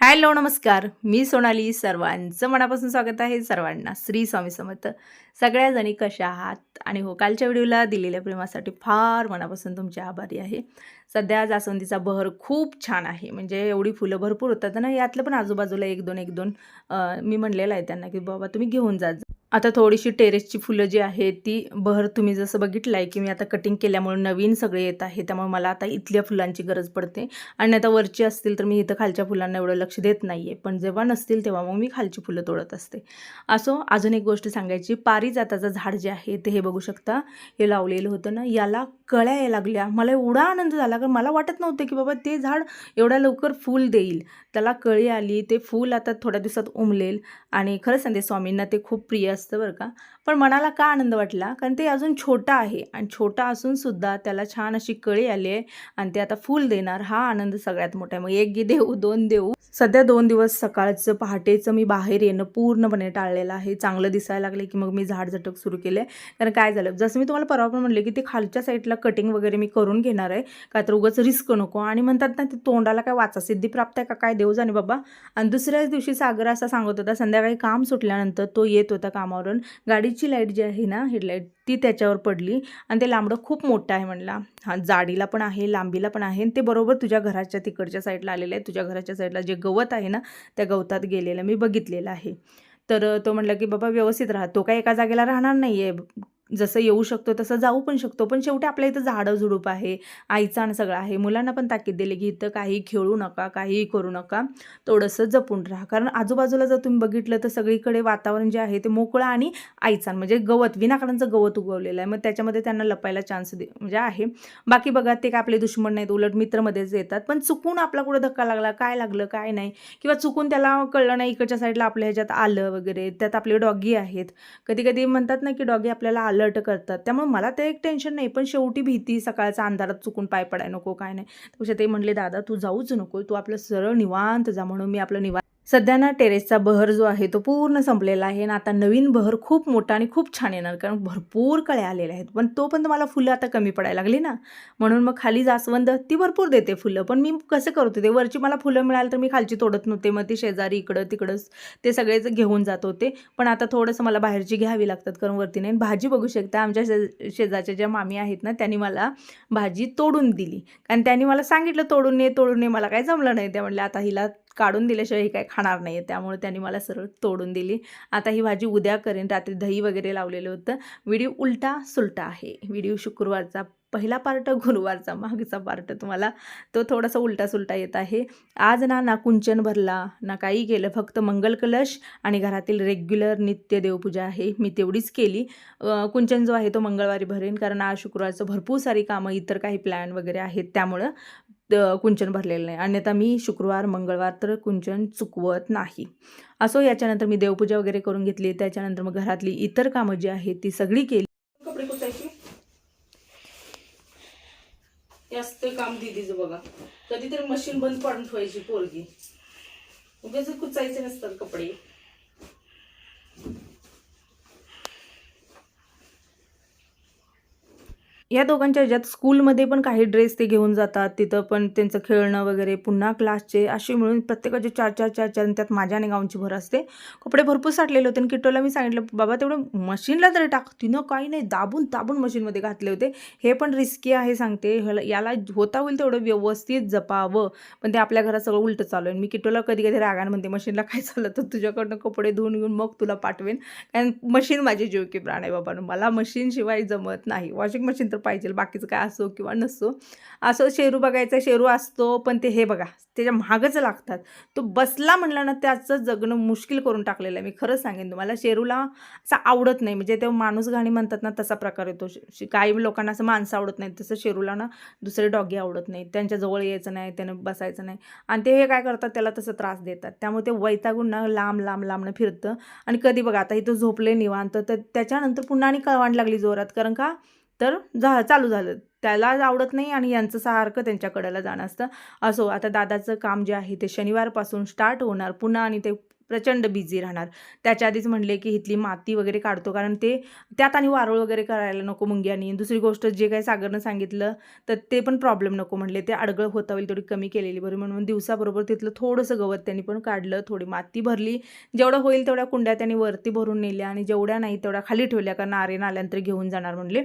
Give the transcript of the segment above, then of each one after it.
Hello नमस्कार. मी सोनाली. सर्वांचं मनापासून स्वागत आहे. सर्वांना श्री स्वामी समर्थ. सगळ्या जणी कशा आहात? आणि हो कालच्या व्हिडिओला दिलेल्या प्रेमासाठी फार मनापासून तुमचे आभारी आहे. सध्या जास्वंदीचा बहर खूप छान आहे. म्हणजे एवढी फुलं भरपूर होतात ना यातलं पण आजूबाजूला एक दोन एक दोन मी म्हणलेलं आहे त्यांना की बाबा तुम्ही घेऊन जा. आता थोडीशी टेरेसची फुलं जी आहेत ती बहर तुम्ही जसं बघितलं आहे की मी आता कटिंग केल्यामुळे नवीन सगळे येत आहे त्यामुळे मला आता इथल्या फुलांची गरज पडते. आणि आता वरची असतील तर मी इथं खालच्या फुलांना एवढं लक्ष देत नाही आहे पण जेव्हा नसतील तेव्हा मग मी खालची फुलं तोडत असते. असो अजून एक गोष्ट सांगायची पारिजाताचं झाड जे आहे ते हे बघू शकता. हे लावलेलं होतं ना याला कळ्या यायला लागल्या. मला एवढा आनंद झाला कारण मला वाटत नव्हतं की बाबा ते झाड एवढ्या लवकर फूल देईल. त्याला कळी आली ते फूल आता थोड्या दिवसात उमलेल. आणि खरं सांगते स्वामींना ते खूप प्रिय असतं बरं का. पण मनाला का आनंद वाटला? कारण ते अजून छोटा आहे आणि छोटा असूनसुद्धा त्याला छान अशी कळी आली आहे आणि ते आता फूल देणार. हा आनंद सगळ्यात मोठा आहे. मग एक गी देऊ दोन देऊ. सध्या दोन दिवस सकाळचं पहाटेचं मी बाहेर येणं पूर्णपणे टाळलेलं आहे. चांगलं दिसायला लागले की मग मी झाड झटक सुरू केले कारण काय झालं? जसं मी तुम्हाला परवा पण म्हणले की ते खालच्या साईडला कटिंग वगैरे मी करून घेणार आहे. का तर उगाच रिस्क नको. आणि म्हणतात ना ते तोंडाला काय वाचा सिद्धी प्राप्त आहे का? काय देऊ जाणे बाबा. आणि दुसऱ्याच दिवशी सागर असा सांगत होता संध्याकाळी काम सुटल्यानंतर तो येत होता काम कामावरून. गाडीची लाइट जी आहे ना हेडलाईट ती त्याच्यावर पडली आणि ते लांबडं खूप मोठं आहे म्हणला. हा जाडीला पण आहे लांबीला पण आहे आणि ते बरोबर तुझ्या घराच्या तिकडच्या साईडला आलेलं आहे. तुझ्या घराच्या साईडला जे गवत आहे ना त्या गवतात गेलेलं मी बघितलेलं आहे. तर तो म्हटलं की बाबा व्यवस्थित राहा. तो काय एका जागेला राहणार नाही आहे जसं येऊ शकतो तसं जाऊ पण शकतो. पण शेवटी आपल्या इथं झाडं झुडूप आहे आईचा आणि सगळं आहे. मुलांना पण ताकीद दिली की इथं काही खेळू नका काहीही करू नका. थोडंसं जपून राहा. कारण आजूबाजूला जर तुम्ही बघितलं तर सगळीकडे वातावरण जे आहे ते मोकळं आणि आईचाण म्हणजे गवत विनाकारांचं गवत उगवलेलं आहे. मग त्याच्यामध्ये त्यांना लपायला चान्स दे म्हणजे आहे. बाकी बघा ते काय आपले दुश्मन नाहीत उलट मित्रमध्येच येतात. पण चुकून आपला कुठं धक्का लागला काय लागलं काय नाही. किंवा चुकून त्याला कळलं नाही इकडच्या साईडला आपल्या ह्याच्यात आलं वगैरे त्यात आपले डॉगी आहेत. कधी कधी म्हणतात ना की डॉगी आपल्याला आलं अलर्ट करतात. त्यामुळे मला ते एक टेन्शन नाही पण शेवटी भीती सकाळचा अंधारात चुकून पाय पडाय नको काय नाही. त्यापेक्षा ते म्हणले दादा तू जाऊच नको तू आपलं सरळ निवांत जा म्हणून मी आपलं निवांत सध्या ना टेरेसचा बहर जो आहे तो पूर्ण संपलेला आहे आणि आता नवीन बहर खूप मोठा आणि खूप छान येणार कारण भरपूर कळ्या आलेल्या आहेत. पण तो पण मला फुलं आता कमी पडायला लागली ना. म्हणून मग खाली जास्वंद ती भरपूर देते फुलं. पण मी कसं करत होते? वरची मला फुलं मिळाली तर मी खालची तोडत नव्हते. मग ती शेजारी इकडं तिकडंच ते सगळेच घेऊन जात होते. पण आता थोडंसं मला बाहेरची घ्यावी लागतात कारण वरती नाही. भाजी बघू शकता आमच्या शे शेजारच्या ज्या मामी आहेत ना त्यांनी मला भाजी तोडून दिली. कारण त्यांनी मला सांगितलं तोडून ये तोडून ये. मला काही जमलं नाही. त्या म्हणले आता हिला काढून दिल्याशिवाय ही काय खाणार नाही आहे त्यामुळे त्यांनी मला सरळ तोडून दिली. आता ही भाजी उद्या करेन. रात्री दही वगैरे लावलेलं होतं. व्हिडिओ उलटा सुलटा आहे. व्हिडिओ शुक्रवारचा पहिला पार्ट गुरुवारचा मागचा पार्ट तुम्हाला. तो थोडासा उलटा सुलटा येत आहे. आज ना ना कुंचन भरला ना काही केलं फक्त मंगल कलश आणि घरातील रेग्युलर नित्य देवपूजा आहे. मी तेवढीच केली. कुंचन जो आहे तो मंगळवारी भरेन कारण आज शुक्रवारचं भरपूर सारी कामं इतर काही प्लॅन वगैरे आहेत त्यामुळं कुंचन भरलेलं नाही. अन्यथा मी शुक्रवार मंगळवार तर कुंचन चुकवत नाही. असो याच्यानंतर मी देवपूजा वगैरे करून घेतली. त्याच्यानंतर मग घरातली इतर कामं जी आहेत ती सगळी केली कपडे कुचायची जास्त काम दिदीचं बघा. कधीतरी मशीन बंद पाडून ठेवायची पोरगी. उगेच कुचायचे नसतात कपडे. या दोघांच्या ह्याच्यात स्कूलमध्ये पण काही ड्रेस ते घेऊन जातात. तिथं पण त्यांचं खेळणं वगैरे पुन्हा क्लासचे असे मिळून प्रत्येकाचे चार चार चार चार आणि त्यात माझ्या आणि गावची भर असते. कपडे भरपूर साठलेले होते आणि किटोला मी सांगितलं बाबा तेवढं मशीनला तरी टाक. तिनं काही नाही दाबून दाबून मशीनमध्ये घातले होते. हे पण रिस्की आहे सांगते. ह्याला- याला होता होईल तेवढं व्यवस्थित जपावं. पण ते आपल्या घरात सगळं उलटं चालू आहे. मी किटोला कधी कधी रागान म्हणते मशीनला काय चाललं तर तुझ्याकडनं कपडे धुवून घेऊन मग तुला पाठवेन. कारण मशीन माझी जीव की प्राण आहे बाबा. मला मशीनशिवाय जमत नाही. वॉशिंग मशीन तर पाहिजे बाकीचं काय असो किंवा नसो. असं शेरू बघायचं शेरू असतो पण ते हे बघा त्याच्या महागच लागतात. तो बसला म्हणला ना त्याचं जगणं मुश्किल करून टाकलेलं आहे. मी खरंच सांगेन तुम्हाला शेरूला असं आवडत नाही. म्हणजे ते माणूस गाणी म्हणतात ना तसा प्रकार येतो. काही लोकांना असं माणसं आवडत नाही तसं शेरूला ना दुसरे डॉगी आवडत नाही त्यांच्याजवळ यायचं नाही त्यानं बसायचं नाही. आणि ते हे काय करतात त्याला तसं त्रास देतात. त्यामुळे ते वैतागून ना लांब लांब लांबनं फिरतं. आणि कधी बघा आता इथं झोपले निवांत. तर त्याच्यानंतर पुन्हा आणि कळवाण लागली जोरात. कारण का? तर झा चालू झालं. त्याला आवडत नाही आणि यांचं सारखं त्यांच्याकडेला जाणं असतं. असो आता दादाचं काम जे आहे ते शनिवारपासून स्टार्ट होणार. पुन्हा आणि ते प्रचंड बिझी राहणार. त्याच्या आधीच म्हणले की इथली माती वगैरे काढतो. कारण ते त्यात आणि वारोळ वगैरे करायला नको मुंग्यानी. दुसरी गोष्ट जे काही सागरनं सांगितलं तर ते पण प्रॉब्लेम नको म्हणले. ते अडगळ होता होईल थोडी कमी केलेली. बरी म्हणून दिवसाबरोबर तिथलं थोडंसं गवत त्यांनी पण काढलं. थोडी माती भरली. जेवढं होईल तेवढ्या कुंड्या त्यांनी वरती भरून नेल्या. आणि जेवढ्या नाही तेवढ्या खाली ठेवल्या कारण आरे नाल्यानंतर घेऊन जाणार म्हणले.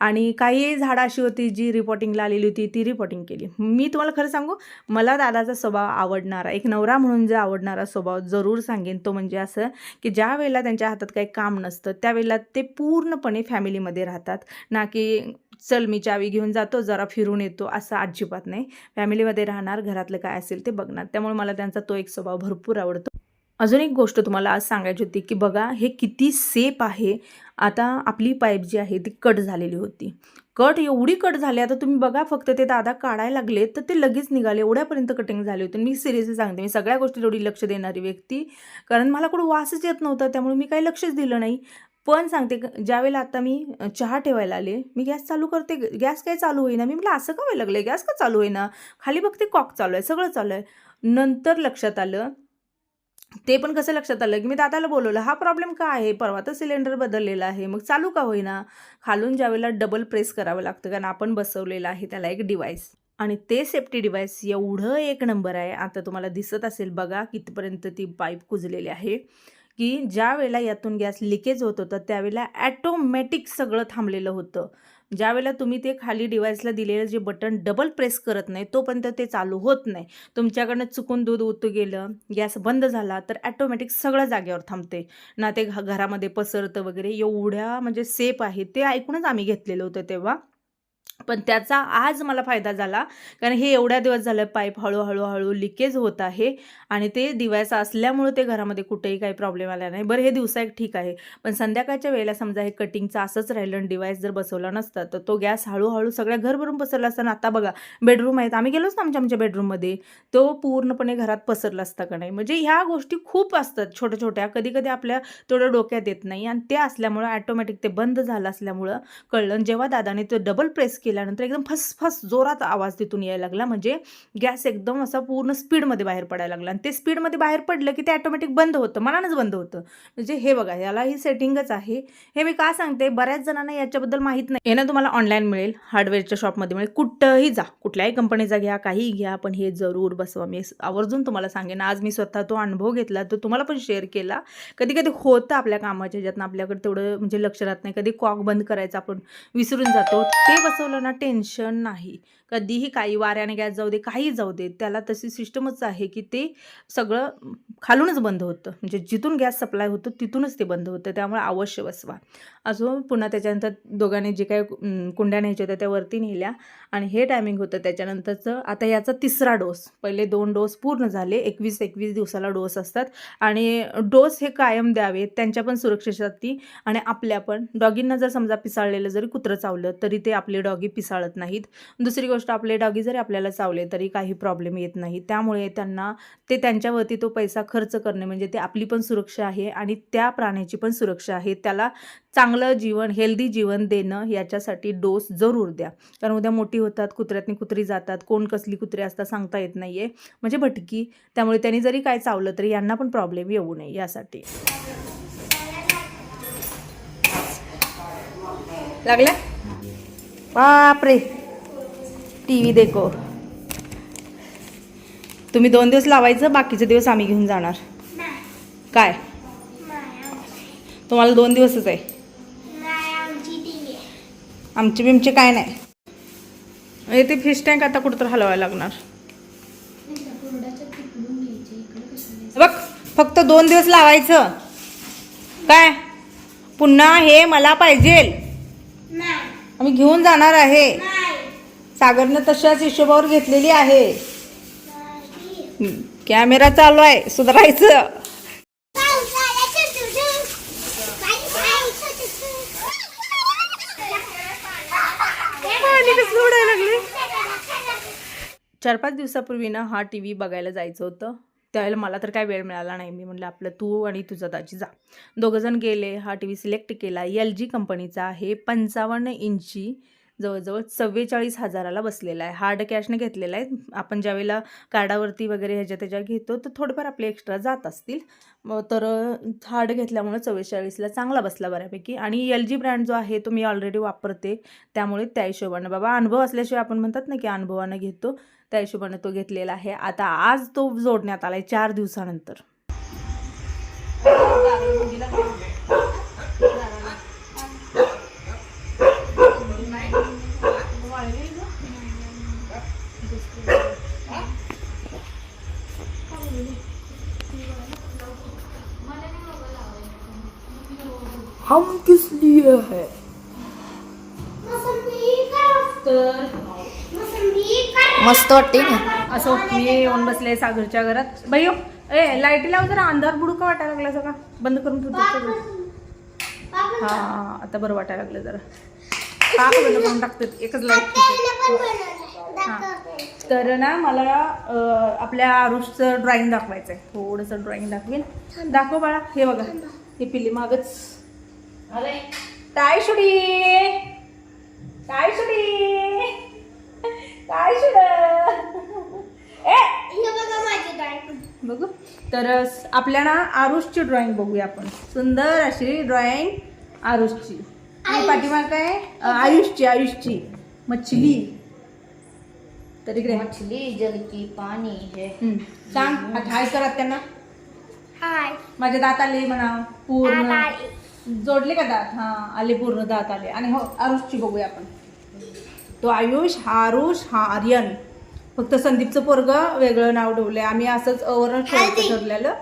आणि काही झाडं अशी होती जी रिपोर्टिंगला आलेली होती ती रिपोर्टिंग केली. मी तुम्हाला खरं सांगू मला दादाचा स्वभाव आवडणारा एक नवरा म्हणून जे आवडणारा स्वभाव जरूर सांगेन तो म्हणजे असं की ज्या वेळेला त्यांच्या हातात काही काम नसतं त्यावेळेला ते पूर्णपणे फॅमिलीमध्ये राहतात. ना की चल मी चावी घेऊन जातो जरा फिरून येतो असं अजिबात नाही. फॅमिलीमध्ये राहणार घरातलं काय असेल ते बघणार. त्यामुळे मला त्यांचा तो एक स्वभाव भरपूर आवडतो. अजून एक गोष्ट तुम्हाला आज सांगायची होती की बघा हे किती सेप आहे. आता आपली पाईप जी आहे ती कट झालेली होती. कट एवढी कट झाली आता तुम्ही बघा फक्त ते दादा काढायला लागले तर ते लगेच निघाले. एवढ्यापर्यंत कटिंग झाली होती. मी सिरियसली सांगते मी सगळ्या गोष्टी एवढी लक्ष देणारी व्यक्ती कारण मला कुठं वासच येत नव्हता त्यामुळे मी काही लक्षच दिलं नाही. पण सांगते ज्यावेळेला आता मी चहा ठेवायला आले मी गॅस चालू करते गॅस काय चालू होईना. मी म्हटलं असं का व्हायला लागलं गॅस का चालू होईना? खाली बघते कॉक चालू आहे सगळं चालू आहे. नंतर लक्षात आलं ते पण कसं लक्षात आलं की मी दादाला बोलवलं हा प्रॉब्लेम का आहे? परवा तर सिलेंडर बदललेला आहे मग चालू का होईना? खालून ज्यावेळेला डबल प्रेस करावं लागतं कारण आपण बसवलेलं आहे त्याला एक डिवाईस आणि ते सेफ्टी डिव्हाइस एवढं एक नंबर आहे आता तुम्हाला दिसत असेल बघा कितीपर्यंत ती पाईप कुजलेली आहे की ज्या वेळेला यातून गॅस लिकेज होत होतं त्यावेळेला ॲटोमॅटिक सगळं थांबलेलं होतं. ज्यावेळेला तुम्ही ते खाली डिव्हाइसला दिलेलं जे बटन डबल प्रेस करत नाही तोपर्यंत ते चालू होत नाही. तुमच्याकडनं चुकून दूध उतू गेलं गॅस बंद झाला तर ॲटोमॅटिक सगळं जागेवर थांबते. ना ते घ- घरामध्ये पसरतं वगैरे एवढ्या म्हणजे सेफ आहे ते ऐकूनच आम्ही घेतलेलं होतं तेव्हा. पण त्याचा आज मला फायदा झाला. कारण हे एवढ्या दिवस झालं पाईप हळूहळू हळू लिकेज होत आहे आणि ते दिवायचं असल्यामुळे ते घरामध्ये कुठेही काही प्रॉब्लेम आला नाही. बरं हे दिवसा एक ठीक आहे. पण संध्याकाळच्या वेळेला समजा हे कटिंगचं असंच राहिलं आणि डिवाईस जर बसवला नसता तर तो गॅस हळूहळू सगळ्या घरभरून पसरला असताना आता बघा बेडरूम आहेत. आम्ही गेलोच ना आमच्या आमच्या बेडरूममध्ये तो पूर्णपणे घरात पसरला असता का नाही? म्हणजे ह्या गोष्टी खूप असतात छोट्या छोट्या कधी कधी आपल्या थोडं डोक्यात येत नाही. आणि ते असल्यामुळं ॲटोमॅटिक ते बंद झालं असल्यामुळं कळलं. जेव्हा दादाने तो डबल प्रेस केल्यानंतर एकदम फसफस जोरात आवाज तिथून यायला लागला. म्हणजे गॅस एकदम असा पूर्ण स्पीडमध्ये बाहेर पडायला लागला. आणि ते स्पीडमध्ये बाहेर पडलं की ते ऑटोमॅटिक बंद होतं. मनानच बंद होतं. म्हणजे हे बघा याला ही सेटिंगच आहे. हे मी का सांगते? बऱ्याच जणांना याच्याबद्दल माहीत नाही. हे ना तुम्हाला ऑनलाईन मिळेल. हार्डवेअरच्या शॉपमध्ये मिळेल. कुठंही जा. कुठल्याही कंपनीचा घ्या काही घ्या. पण हे जरूर बसवा. मी आवर्जून तुम्हाला सांगेन. आज मी स्वतः तो अनुभव घेतला. तो तुम्हाला पण शेअर केला. कधी कधी होतं आपल्या कामाच्या ज्यातनं आपल्याकडे तेवढं म्हणजे लक्ष राहत नाही. कधी कॉक बंद करायचं आपण विसरून जातो. ते बसवलं ना टेन्शन नाही. कधीही काही वाऱ्याने गॅस जाऊ दे काही जाऊ दे त्याला तशी सिस्टमच आहे की ते सगळं खालूनच बंद होतं. म्हणजे जिथून गॅस सप्लाय होतो तिथूनच ते बंद होतं. त्यामुळे अवश्य बसवा. अजून पुन्हा त्याच्यानंतर दोघांनी जे काही कुंड्या न्यायच्या होत्या त्या वरती नेल्या. आणि हे टायमिंग होतं त्याच्यानंतरचं. आता याचा तिसरा डोस पहिले दोन डोस पूर्ण झाले. एकवीस एकवीस दिवसाला डोस असतात. आणि डोस हे कायम द्यावेत त्यांच्या पण सुरक्षेसाठी आणि आपल्या पण. डॉगींना जर समजा पिसाळलेलं जरी कुत्रं चावलं तरी ते आपले डॉगी पिसाळत नाहीत. दुसरी गोष्ट आपले डॉगी जरी आपल्याला चावले तरी काही प्रॉब्लेम येत नाही त्यामुळे त्यांना ते त्यांच्यावरती तो पैसा खर्च करणे म्हणजे ते आपली पण सुरक्षा आहे आणि त्या प्राण्याची पण सुरक्षा आहे. त्याला चांगलं जीवन हेल्दी जीवन देणं याच्यासाठी डोस जरूर द्या. कारण उद्या मोठी होतात कुत्र्यातनी कुत्री जातात कोण कसली कुत्री असतात सांगता येत नाही आहे म्हणजे भटकी त्यामुळे त्यांनी जरी काय चावलं तरी यांना पण प्रॉब्लेम येऊ नये यासाठी. लागल्या बापरे. टी व्ही देखो. तुम्ही दोन दिवस लावायचं बाकीचे दिवस आम्ही घेऊन जाणार. काय? तुम्हाला दोन दिवसच आहे. आमचे बिमचे काय नाही. हे ते फिश टँक आता कुठं तर हलवायला लागणार. बघ फक्त दोन दिवस लावायचं. काय? पुन्हा हे मला पाहिजे आम्ही घेऊन जाणार आहे. सागरनं तशाच हिशोबावर घेतलेली आहे. कॅमेरा चालू आहे सुधारायचं. चार पाच दिवसापूर्वी ना हा टी व्ही बघायला जायचं होतं. त्यावेळेला मला तर काय वेळ मिळाला नाही. मी म्हटलं आपलं तू आणि तुझा दाजी जा. दोघंजण गेले हा टी व्ही सिलेक्ट केला. एल जी कंपनीचा आहे पंचावन्न इंची जवळजवळ चव्वेचाळीस हजाराला बसलेला आहे. हार्ड कॅशने घेतलेला आहे. आपण ज्यावेळेला कार्डावरती वगैरे ह्याच्या त्याच्या घेतो तर थोडेफार आपले एक्स्ट्रा जात असतील. मग तर हार्ड घेतल्यामुळे चव्वेचाळीसला चांगला बसला बऱ्यापैकी. आणि एल जी ब्रँड जो आहे तो मी ऑलरेडी वापरते. त्यामुळे त्या हिशोबानं. बाबा अनुभव असल्याशिवाय आपण म्हणतात ना की अनुभवानं घेतो. त्या हिशोबाने तो घेतलेला आहे. आता आज तो जोडण्यात आला आहे चार दिवसानंतर. हम किस लिए है? मस्त वाटते ना. असं मी येऊन बसले सागरच्या घरात. बाई ए लाईटी लाव जरा अंधार बुडूका वाटायला लागला सगळा. बंद करून ठेवतो सगळं. हा आता बरं वाटायला लागलं जरा. का बंद करून टाकते. एकच लाइट तर ना मला अं, आपल्या आरुषचं ड्रॉइंग दाखवायचं आहे थोडंसं ड्रॉइंग दाखवीन. दाखव बाळा हे बघा. हे पिल्ली मागच. काय शुडी. काय शुडी. काय शुड बघू तर आपल्या ना आरुषची ड्रॉइंग बघूया आपण. सुंदर अशी ड्रॉइंग आरुषची. आणि पाठीमाग काय आयुषची आयुषची. मछली. तर इकडे. मछली जल की पाणी है. हम्म. सांग. हाय करा त्यांना हाय. माझे दात आले म्हणा. पूर्ण. जोडले का दात? हा आले पूर्ण दात आले. आणि हो आरुषची बघूया आपण. तो आयुष हा आरुष हा आर्यन. फक्त संदीपचं पोरग वेगळं नाव ठेवलंय. आम्ही असंच ठेवायचं ठरलेलं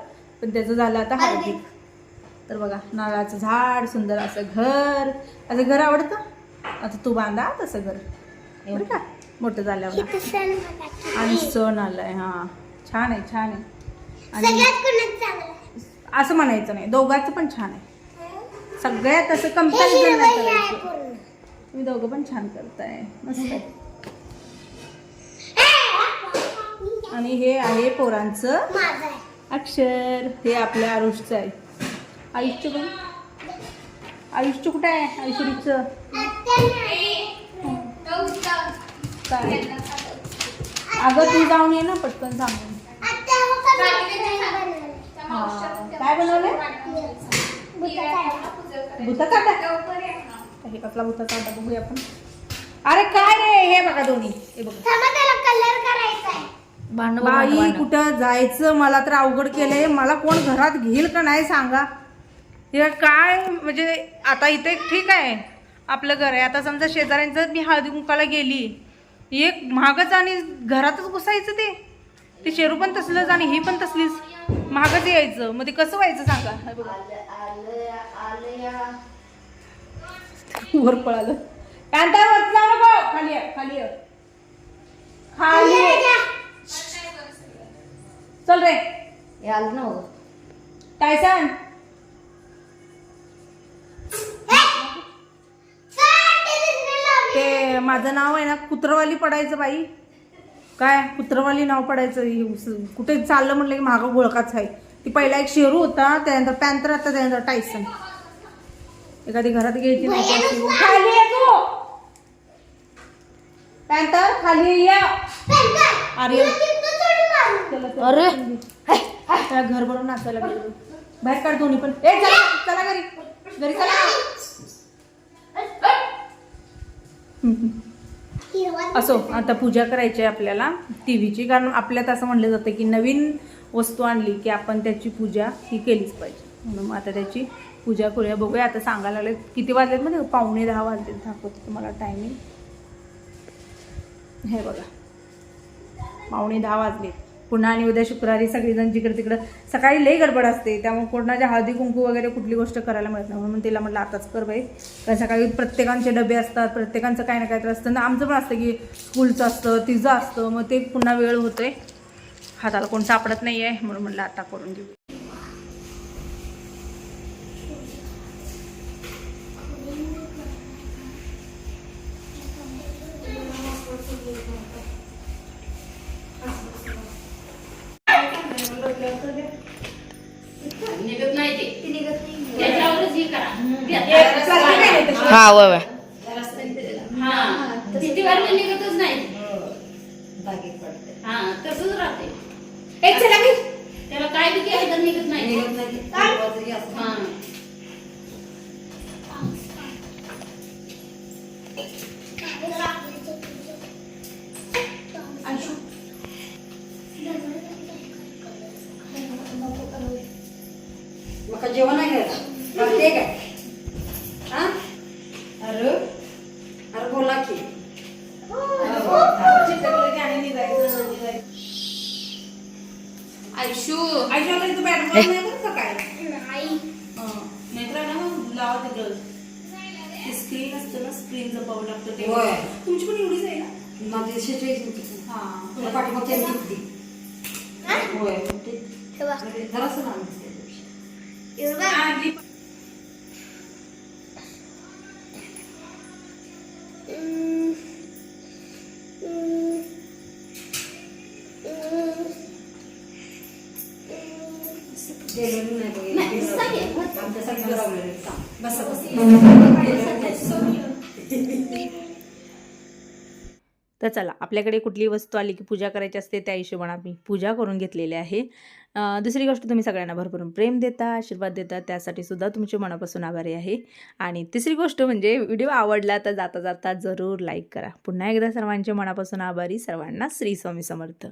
पण त्याचं झालं आता हार्दिक तर बघा नारळाचं झाड सुंदर असं घर. असं घर आवडतं? आता तू बांधा तसं घर. बरं का? मोठं झाल्यावर. आणि सण आलाय हा. छान आहे छान आहे. आणि? असं म्हणायचं नाही. दोघांचं पण छान आहे. सगळ्यात असं नाही आहे करायचं. तुम्ही दोघं पण छान करताय. मस्त आणि हे आहे पोरांचं. अक्षर. हे आपल्या आयुषचं आहे. आयुषचं पण आयुषचं कुठं आहे? आयुष्यचं काय अगं तू जाऊन ये ना पटकन सांगून. काय बनवलंय? बुटाचा. भूता काटा हे कसला काटा बघूया आपण. अरे काय रे हे बघा दोन्ही. हे बघा. कलर करायचा भांडण बाई कुठं जायचं? मला तर अवघड केलंय. मला कोण घरात घेईल का नाही सांगा. हे काय? म्हणजे आता इथे ठीक आहे. आपलं घर आहे. आता समजा शेजाऱ्यांचं मी हळदी कुंकाला गेली. एक महागच आणि घरातच घुसायचं ते. ते शेरू पण तसलंच आणि ही पण तसलीच. महागच यायचं. मग ते कसं व्हायचं सांगा. बघा. वर पळालं. कांता वर जाऊ नको. खाली ये, खाली ये. खाली ये. चल रे. आलं ना हो. काय सांग ते माझं नाव आहे ना कुत्रवाली पडायचं बाई. काय? कुत्रवाली नाव पडायचं. हे उस- कुठे चाललं म्हणलं की मागं गोळकाच आहे. ती पहिला एक शेरू होता त्यानंतर पॅन्थर आता त्यानंतर टायसन. एखादी घरात घ्यायची. खाली ये तू. पॅन्थर खाली ये. अरे. घर भरून नाचायला गेलो. बाहेर काढ दोन्ही पण. ए चला चला घरी. घरी चला. असो आता पूजा करायची आहे आपल्याला. टी व्हीची कारण आपल्यात असं म्हणलं जातं की नवीन वस्तू आणली की आपण त्याची पूजा ही केलीच पाहिजे. म्हणून आता त्याची पूजा करूया बघूया. आता सांगायला लागले किती वाजलेत म्हणजे पावणे दहा वाजलेत. दाखवतो तुम्हाला टायमिंग हे बघा. पावणे दहा वाजले पुन्हा आणि उद्या शुक्रवारी सगळीजण जिकडे तिकडं. सकाळी लई गडबड असते. त्यामुळे कोणाच्या हळदी कुंकू वगैरे कुठली गोष्ट करायला मिळत नाही. म्हणून तिला म्हटलं आताच कर बाई. कारण सकाळी प्रत्येकांचे डबे असतात. प्रत्येकांचं काही ना काहीतरी असतं. ना आमचं पण असतं की स्कूलचं असतं तिचं असतं. मग ते पुन्हा वेळ होतोय. हाताला कोण सापडत नाही आहे म्हणून म्हटलं आता करून घेऊ. की त्याला काय बी केलं तर निघत नाही. आयशू. घरी तू बॅट बॉल नाही बरं का काय? नाही. नाहीतर ना लावा ते ग्लव्स स्क्रीन असतं ना स्क्रीन जपावं लागतं ते होय. तुमची पण एवढीच आहे ना? माझी सिच्युएशन होती. हा. तुला होय. हे. जरासं लहान दिसते हे तर चला आपल्याकडे कुठली वस्तू आली की पूजा करायची असते त्या हिशोबाने आम्ही पूजा करून घेतलेली आहे. दुसरी गोष्ट तुम्ही सगळ्यांना भरभरून प्रेम देता आशीर्वाद देता त्यासाठी सुद्धा तुमचे मनापासून आभारी आहे. आणि तिसरी गोष्ट म्हणजे व्हिडिओ आवडला तर जाता जाता जरूर लाईक करा. पुन्हा एकदा सर्वांचे मनापासून आभारी सर्वांना श्री स्वामी समर्थ.